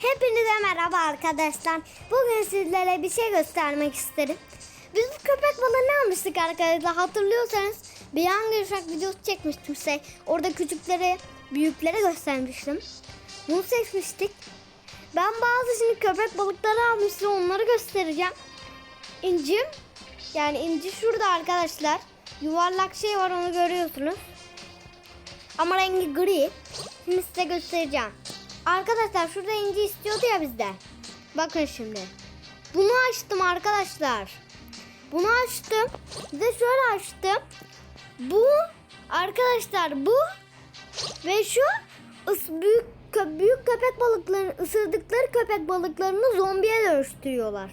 Hepinize merhaba arkadaşlar. Bugün sizlere bir şey göstermek isterim. Biz bu köpek balığını almıştık arkadaşlar. Hatırlıyorsanız bir hangi uşak videosu çekmiştim size. Orada küçükleri, büyükleri göstermiştim. Bunu seçmiştik. Ben bazı şimdi köpek balıkları almıştım. Onları göstereceğim. İncim, yani inci şurada arkadaşlar. Yuvarlak şey var onu görüyorsunuz. Ama rengi gri. Şimdi size göstereceğim. Arkadaşlar şurada inci istiyordu ya bizden. Bakın şimdi. Bunu açtım arkadaşlar. Bunu açtım. Bir de şöyle açtım. Bu arkadaşlar bu ve şu büyük büyük köpek balıklarını ısırdıkları köpek balıklarını zombiye dönüştürüyorlar.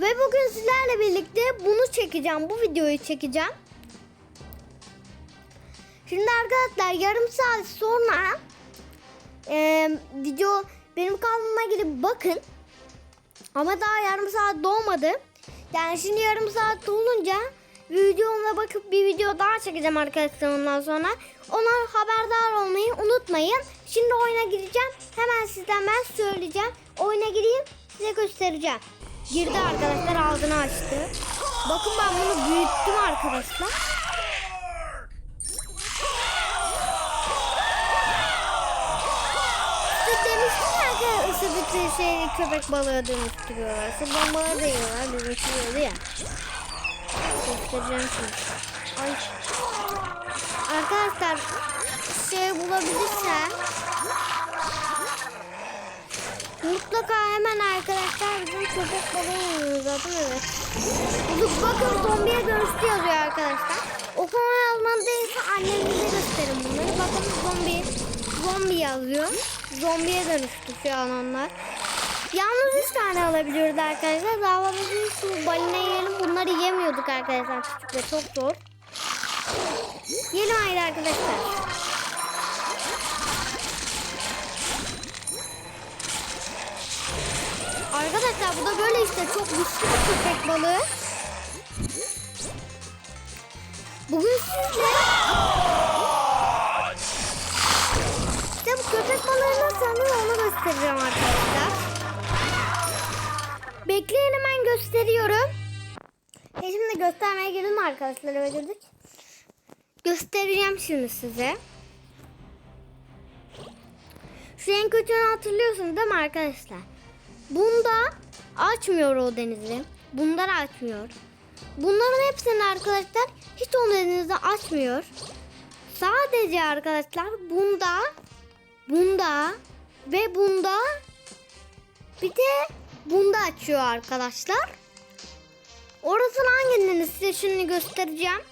Ve bugün sizlerle birlikte bunu çekeceğim. Bu videoyu çekeceğim. Şimdi arkadaşlar yarım saat sonra e, video benim kanalıma gidip bakın. Ama daha yarım saat dolmadı. Yani şimdi yarım saat dolunca videoma bakıp bir video daha çekeceğim arkadaşlar ondan sonra. Ona haberdar olmayı unutmayın. Şimdi oyuna gireceğim. Hemen sizden ben söyleyeceğim. Oyuna gireyim size göstereceğim. Girdi arkadaşlar ağzını açtı. Bakın ben bunu büyüttüm arkadaşlar. Şey köpek balığı dönüştürüyorlar. Işte bombaları da yiyorlar. Bizim yiyordu ya. Göstereceğim şimdi. Ay. Arkadaşlar şey bulabilirsem mutlaka hemen arkadaşlar bizim köpek balığı yiyoruz zaten evet. Bulduk bakın zombiye dönüştü yazıyor arkadaşlar. Okuma yazman değilse annenize gösterin bunları. Bakın zombi zombi yazıyor. Zombiye dönüştü şu an onlar. Yalnız 3 tane alabiliyoruz arkadaşlar. Daha fazla balina yiyelim. Bunları yemiyorduk arkadaşlar. Küçükte çok zor. Yiyelim haydi arkadaşlar. Arkadaşlar bu da böyle işte çok güçlü bir köpek balığı. Bugün sizle işte bu köpek balığı nasıl onu göstereceğim arkadaşlar. Bekleyin hemen gösteriyorum. E şimdi göstermeye girdim arkadaşlar girdik. Göstereceğim şimdi size. Şu en kötünü hatırlıyorsunuz değil mi arkadaşlar? Bunda açmıyor o denizi. Bunlar açmıyor. Bunların hepsini arkadaşlar hiç o denizi açmıyor. Sadece arkadaşlar bunda, bunda ve bunda bir de bunda açıyor arkadaşlar. Orası hangi deniz size şimdi göstereceğim.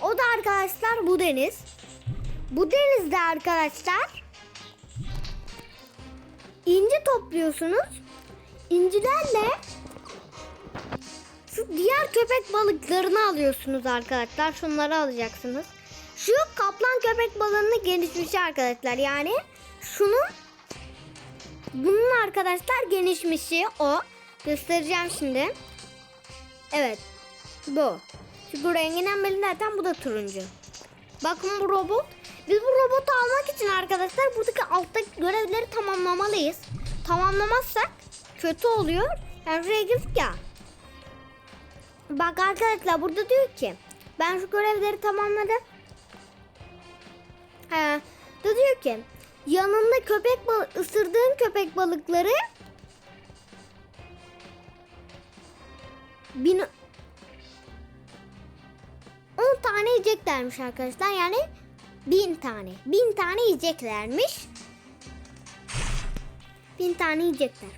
O da arkadaşlar bu deniz. Bu denizde arkadaşlar inci topluyorsunuz. İncilerle şu diğer köpek balıklarını alıyorsunuz arkadaşlar. Şunları alacaksınız. Şu kaplan köpek balığının gelişmişi arkadaşlar. Yani şunun bunun arkadaşlar genişmişi o. Göstereceğim şimdi. Evet. Bu. Şu renginden belli zaten bu da turuncu. Bakın bu robot. Biz bu robotu almak için arkadaşlar buradaki alttaki görevleri tamamlamalıyız. Tamamlamazsak kötü oluyor. Yani şuraya girdik ya. Bak arkadaşlar burada diyor ki ben şu görevleri tamamladım. He, diyor ki yanında köpek balı ısırdığın köpek balıkları bin 10 tane yiyeceklermiş arkadaşlar. Yani bin tane. Bin tane yiyeceklermiş. Bin tane yiyecekler.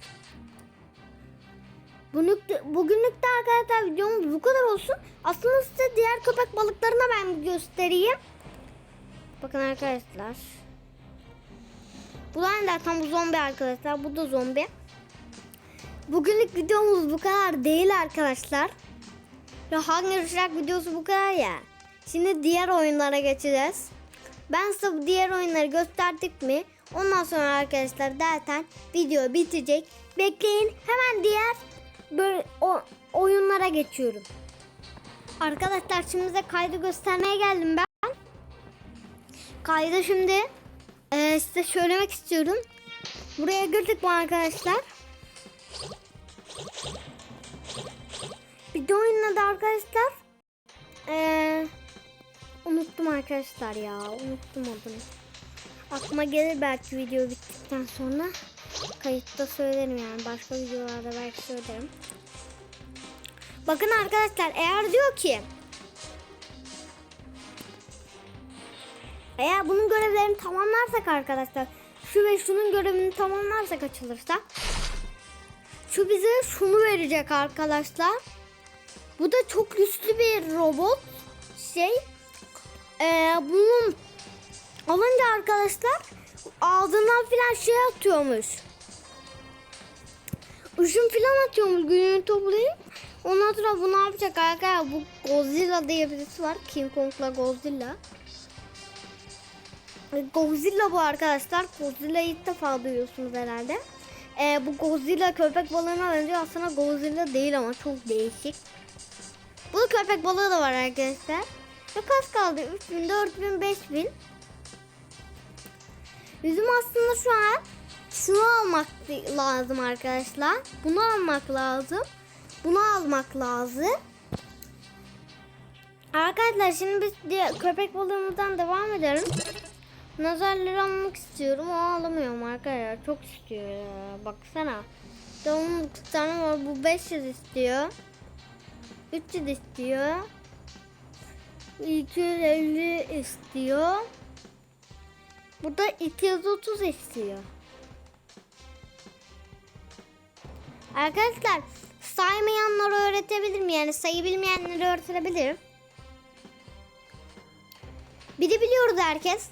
Bugünlük, bugünlük de arkadaşlar videomuz bu kadar olsun. Aslında size diğer köpek balıklarına ben göstereyim. Bakın arkadaşlar. Bu da zaten bu zombi arkadaşlar. Bu da zombi. Bugünlük videomuz bu kadar değil arkadaşlar. Ya hangi uçak videosu bu kadar ya. Şimdi diğer oyunlara geçeceğiz. Ben size diğer oyunları gösterdik mi? Ondan sonra arkadaşlar zaten video bitecek. Bekleyin hemen diğer böyle o, oyunlara geçiyorum. Arkadaşlar şimdi size kaydı göstermeye geldim ben. Kaydı şimdi Ee, size söylemek istiyorum. Buraya girdik bu arkadaşlar. Bir de oyunun adı arkadaşlar. Ee, unuttum arkadaşlar ya. Unuttum adını. Aklıma gelir belki video bittikten sonra. Kayıtta söylerim yani. Başka videolarda belki söylerim. Bakın arkadaşlar eğer diyor ki eğer bunun görevlerini tamamlarsak arkadaşlar şu ve şunun görevini tamamlarsak açılırsa şu bize şunu verecek arkadaşlar. Bu da çok güçlü bir robot şey. Ee, bunun alınca arkadaşlar ağzından filan şey atıyormuş. Işın filan atıyormuş gününü toplayıp. Ondan sonra bu ne yapacak arkadaşlar? Bu Godzilla diye birisi var. King Kong'la Godzilla. Godzilla bu arkadaşlar. Godzilla'yı ilk defa duyuyorsunuz herhalde. Ee, bu Godzilla köpek balığına benziyor. Aslında Godzilla değil ama çok değişik. Bu köpek balığı da var arkadaşlar. Ve kaç kaldı? 3000, 4000, 5000. Bizim aslında şu an şunu almak lazım arkadaşlar. Bunu almak lazım. Bunu almak lazım. Arkadaşlar şimdi biz köpek balığımızdan devam edelim. Nazarları almak istiyorum ama alamıyorum arkadaşlar. Çok istiyor ya. Baksana. Onun tane var. Bu 500 istiyor. 300 istiyor. 250 istiyor. Bu da 230 istiyor. Arkadaşlar saymayanları öğretebilirim yani sayı bilmeyenleri öğretebilirim. Biri biliyoruz herkes.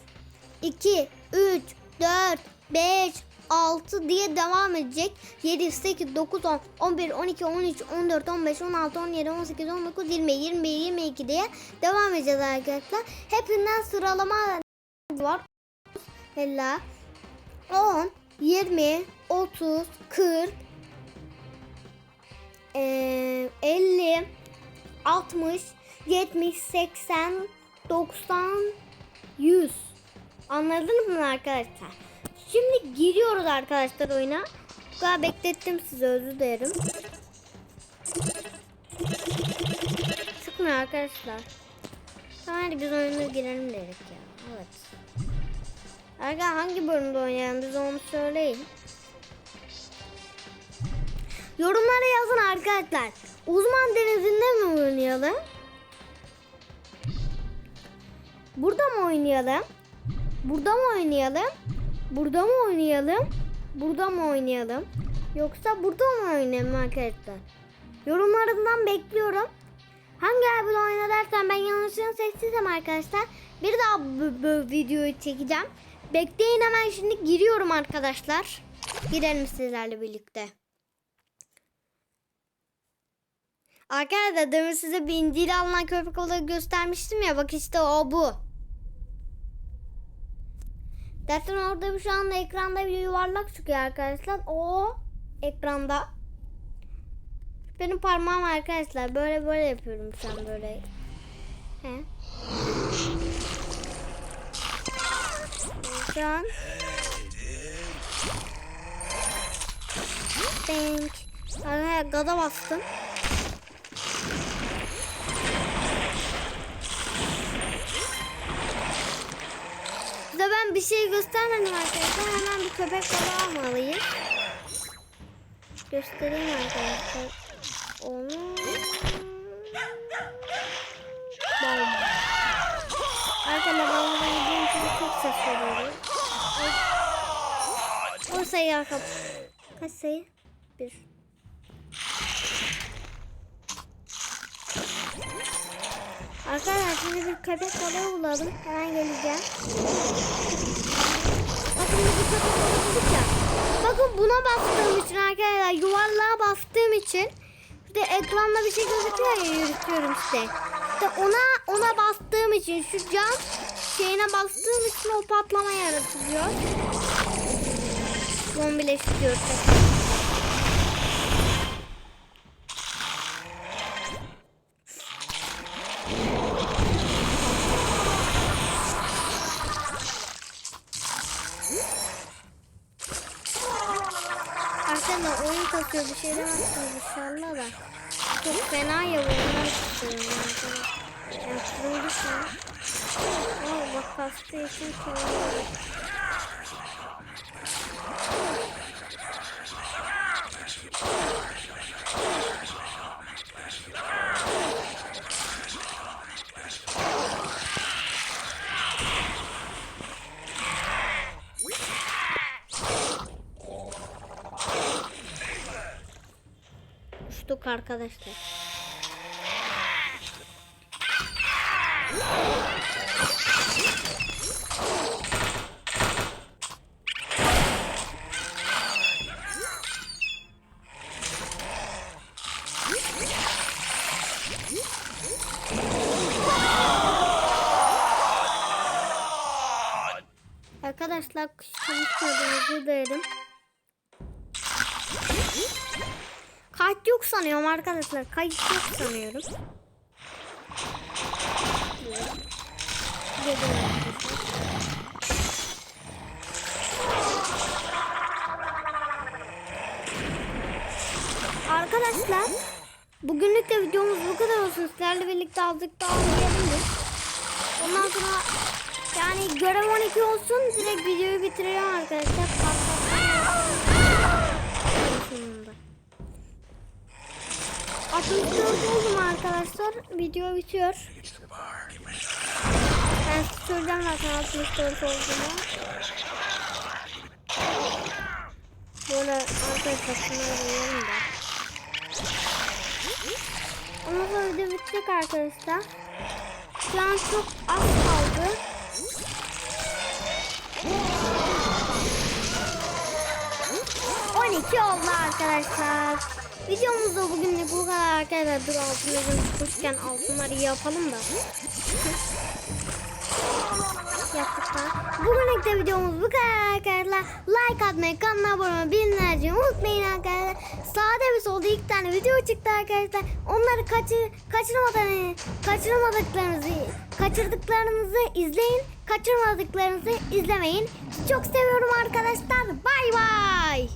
2, 3, 4, 5, 6 diye devam edecek. 7, 8, 9, 10, 11, 12, 13, 14, 15, 16, 17, 18, 19, 20, 21, 22 diye devam edeceğiz arkadaşlar. Hepsinden sıralama var. Hella 10, 20, 30, 40, eee, 50, 60, 70, 80, 90, 100. Anladınız mı arkadaşlar? Şimdi giriyoruz arkadaşlar oyuna. Bu kadar beklettim sizi özür dilerim. Sıkmıyor arkadaşlar. Tamam hadi biz oyuna girelim dedik ya. Evet. Arkadaşlar hangi bölümde oynayalım bize onu söyleyin. Yorumlara yazın arkadaşlar. Uzman denizinde mi oynayalım? Burada mı oynayalım? Burada mı oynayalım? Burada mı oynayalım? Burada mı oynayalım? Yoksa burada mı oynayalım arkadaşlar? Yorumlarından bekliyorum. Hangi abi oyna dersen ben yanlışlıkla seçtiysem arkadaşlar bir daha bu, videoyu çekeceğim. Bekleyin hemen şimdi giriyorum arkadaşlar. Girelim sizlerle birlikte. Arkadaşlar demin size bir incili alınan köpek balığı göstermiştim ya bak işte o bu. Zaten orada şu anda ekranda bir yuvarlak çıkıyor arkadaşlar. O ekranda. Benim parmağım arkadaşlar böyle böyle yapıyorum şu an böyle. He. Şu an. Denk. Gaza bastım. Size ben bir şey göstermedim arkadaşlar. Hemen bir köpek balığı almalıyım. Göstereyim arkadaşlar. Onu... Bom. Arkadaşlar bunu yediğim için çok ses veriyorum. O sayı arkadaşlar. Kaç sayı? Bir. Arkadaşlar şimdi bir köpek balığı bulalım. Hemen geleceğim. Bakın bir köpek balığı bulduk ya. Bakın buna bastığım için arkadaşlar yuvarlığa bastığım için işte ekranda bir şey gözüküyor ya yürütüyorum işte. İşte ona ona bastığım için şu cam şeyine bastığım için o patlama yaratılıyor. Zombileştiriyor tekrar. kasıyor bir şey demezsiniz inşallah da. Çok fena ya bunlar tutuyorum arkadaşlar. Yani kırıldı şu an. Ama bak kastığı için kırıldı. Uçtuk arkadaşlar. Arkadaşlar konuşmadım özür dilerim. Kayıt yok sanıyorum arkadaşlar. Kayıt yok sanıyorum. Arkadaşlar. Bugünlük de videomuz bu kadar olsun. Sizlerle birlikte aldık daha oynayabiliriz. Ondan sonra yani görev 12 olsun direkt videoyu bitiriyorum arkadaşlar. 64 oldum arkadaşlar. Video bitiyor. Ben söyleyeceğim zaten 64 olduğumu. Böyle arkadaşlar şunları yiyelim de. Ondan sonra video bitecek arkadaşlar. Şu an çok az kaldı. On iki oldu arkadaşlar. Videomuzda bugünlük bu kadar arkadaşlar. Dur altınları tutmuşken altınları yapalım da. Yaptık da. Bugünlük de videomuz bu kadar arkadaşlar. Like atmayı, kanala abone olmayı, açmayı unutmayın arkadaşlar. Sağda ve solda iki tane video çıktı arkadaşlar. Onları kaçır, kaçırmadan, kaçırmadıklarınızı, kaçırdıklarınızı izleyin. Kaçırmadıklarınızı izlemeyin. Çok seviyorum arkadaşlar. Bay bay.